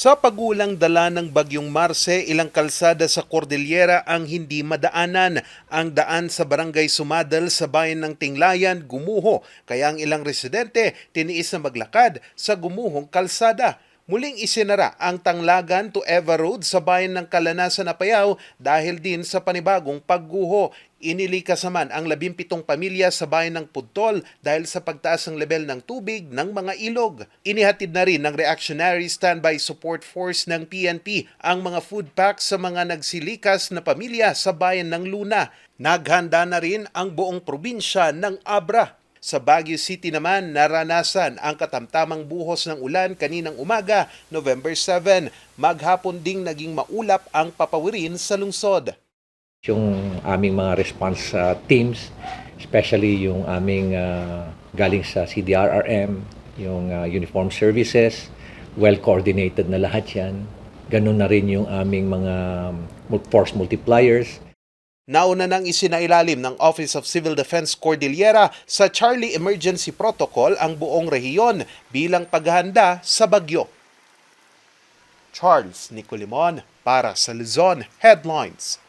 Sa pagulang dala ng Bagyong Marse, ilang kalsada sa Cordillera ang hindi madaanan. Ang daan sa Barangay Sumadal sa bayan ng Tinglayan gumuho, kaya ang ilang residente tiniis na maglakad sa gumuhong kalsada. Muling isinara ang Tanglagan to Eva Road sa bayan ng Kalanasan Apayao dahil din sa panibagong pagguho. Inilikas naman ang 17 pamilya sa bayan ng Pudtol dahil sa pagtaas ng level ng tubig ng mga ilog. Inihatid na rin ng Reactionary Standby Support Force ng PNP ang mga food packs sa mga nagsilikas na pamilya sa bayan ng Luna. Naghanda na rin ang buong probinsya ng Abra. Sa Baguio City naman, naranasan ang katamtamang buhos ng ulan kaninang umaga, November 7. Maghapon ding naging maulap ang papawirin sa lungsod. Yung aming mga response uh, teams, especially yung aming uh, galing sa CDRRM, yung uh, uniform services, well coordinated na lahat yan. Ganun na rin yung aming mga um, force multipliers. Nauna nang isinailalim ng Office of Civil Defense Cordillera sa Charlie Emergency Protocol ang buong rehiyon bilang paghahanda sa bagyo. Charles Nicolimon para sa Luzon Headlines.